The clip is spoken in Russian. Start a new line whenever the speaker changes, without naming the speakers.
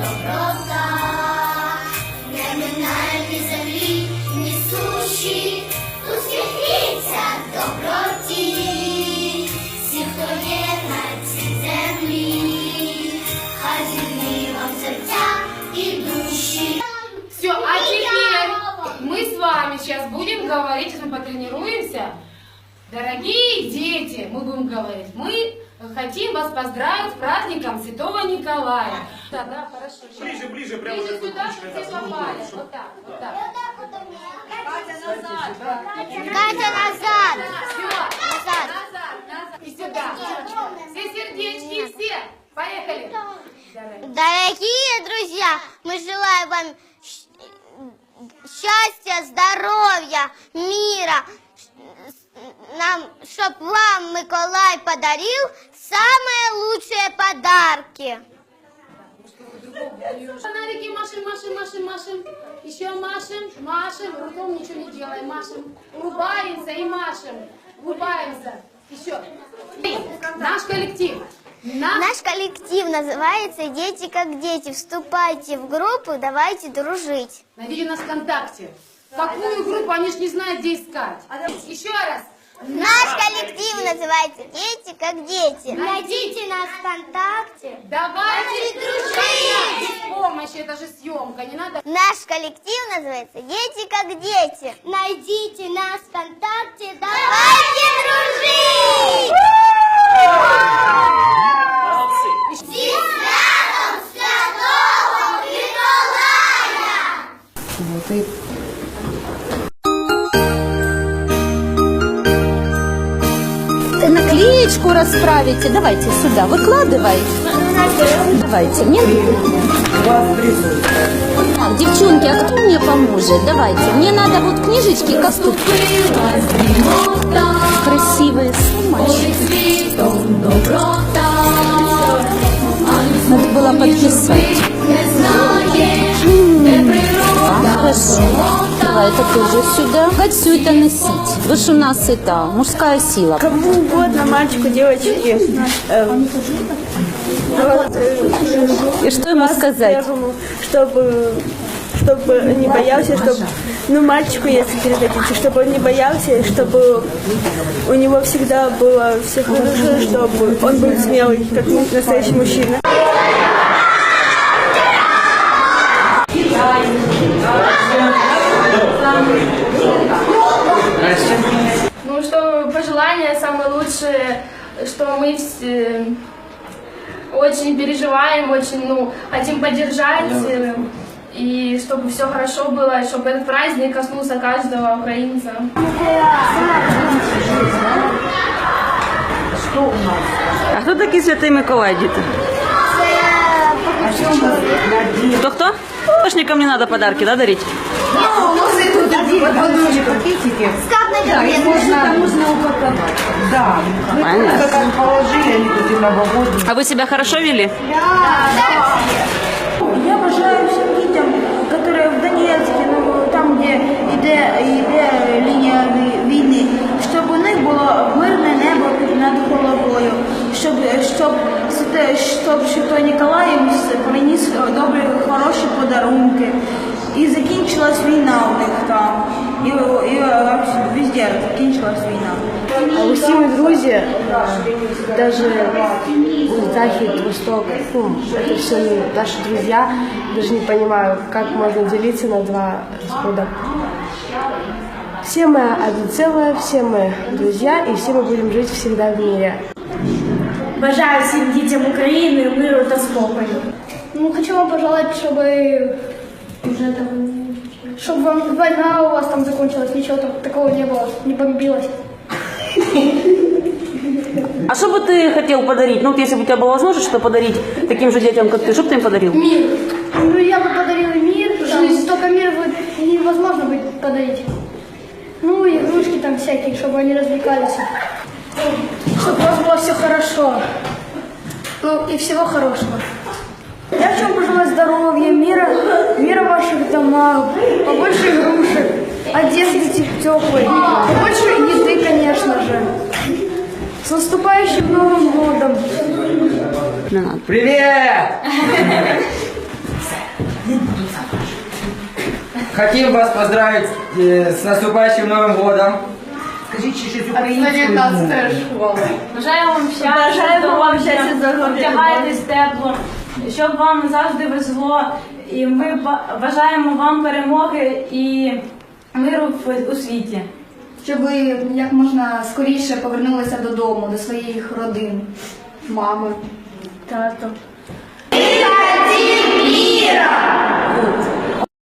доброта, не минає ні землі, ні суші, усміхніться доброті, всі, хто є на цій землі, хай вам серця і душі.
Все, а теперь мы с вами сейчас будем говорить на Дорогие дети, мы будем говорить, мы хотим вас поздравить с праздником Святого Николая. Да, да, хорошо. Ближе, ближе, прямо Ближе сюда, ручкой, все попали. чтобы- Вот так, вот так.
Катя
назад! Все, Назад. назад, назад. И сюда. Все сердечки, все. Поехали.
Дорогие друзья, мы желаем вам счастья, здоровья, мира, нам, чтоб вам Миколай подарил самые лучшие подарки.
Фонарики машем, машем, машем, машем. Еще машем, машем. Ртом ничего не делаем, машем. Улыбаемся и машем. Улыбаемся. Еще. Наш коллектив. Наш
Наш коллектив называется «Дети как дети». Вступайте в группу, давайте дружить.
Найдите нас ВКонтакте. Какую группу, они ж не знают, где искать. Еще раз.
Наш коллектив называется «Дети как дети». Найдите нас ВКонтакте.
Давайте дружить! Без помощи, это же съемка, не надо.
Наш коллектив называется «Дети как дети». Найдите нас ВКонтакте, давайте
наклеечку расправите. Давайте сюда, выкладывай. Давайте, нет? Так, девчонки, а кто мне поможет? Давайте. Мне надо вот книжечки, как красивые сумочки. Надо было подписать. А, Хорошо. Давай это тоже сюда. Как все это носить? Вы ж у нас это мужская сила.
Кому угодно, мальчику, девочке. Вот, э, И что ему сказать? чтобы чтобы не боялся, чтобы, ну, мальчику, если передадите, чтобы он не боялся, чтобы у него всегда было все хорошо, чтобы он был смелый, как настоящий мужчина.
Ну, что пожелания самые лучшие, что мы все очень переживаем, очень, ну, хотим поддержать, э, и чтобы все хорошо было, чтобы этот праздник коснулся каждого украинца.
А хто такий святий Миколай, діти? Хто хто? Помощникам не надо подарки, да, дарить? Подгоночек.
Скатные можно, можно упаковать. Да.
Мы просто
положили, они тут земновогодные.
А вы себя хорошо вели? Да.
Я бажаю всем детям, которые в Донецке, ну, там, где йде, йде лінія війни, чтобы у них було мирне небо над головою, щоб, щоб, щоб, щоб Святой Ніколаївсь приніс добрі, хороші подарунки. І закінчилась війна у них там. І, і, е, везде закінчилась війна.
Усі ми друзі, даже Захід, Восток, ну, это все наши друзья. Даже не понимаю, как можно делиться на два расхода. Все мы одно целое, все мы друзья, и все мы будем жить всегда в мире. Бажаю всім дітям України миру та спокою.
Ну, хочу вам пожелать, чтобы уже там, чтобы вам война у вас там закончилась, ничего там такого не было, не бомбилось.
А что бы ты хотел подарить? Ну, вот если бы у тебя была возможность что подарить таким же детям, как ты, что бы ты им подарил? Мир.
Ну, я бы подарила мир, жизнь, только мир невозможно будет подарить. Ну, игрушки там всякие, чтобы они развлекались. Чтобы у вас было все хорошо.
Ну, и всего хорошего. Я хочу пожелать здоровья, мира, мира в ваших домах, побольше игрушек, одежды теплой, побольше еды, конечно же. С наступающим Новым годом!
Привет! Хотим вас поздравить э, с наступающим Новым годом. Скажите щось
українською.
Бажаю вам щастя,
здоров'я, вдягайтесь
тепло, щоб вам завжди везло, і ми бажаємо вам перемоги і миру у світі.
Щоб ви як можна скоріше повернулися додому, до своїх родин, мами, тато. Міра!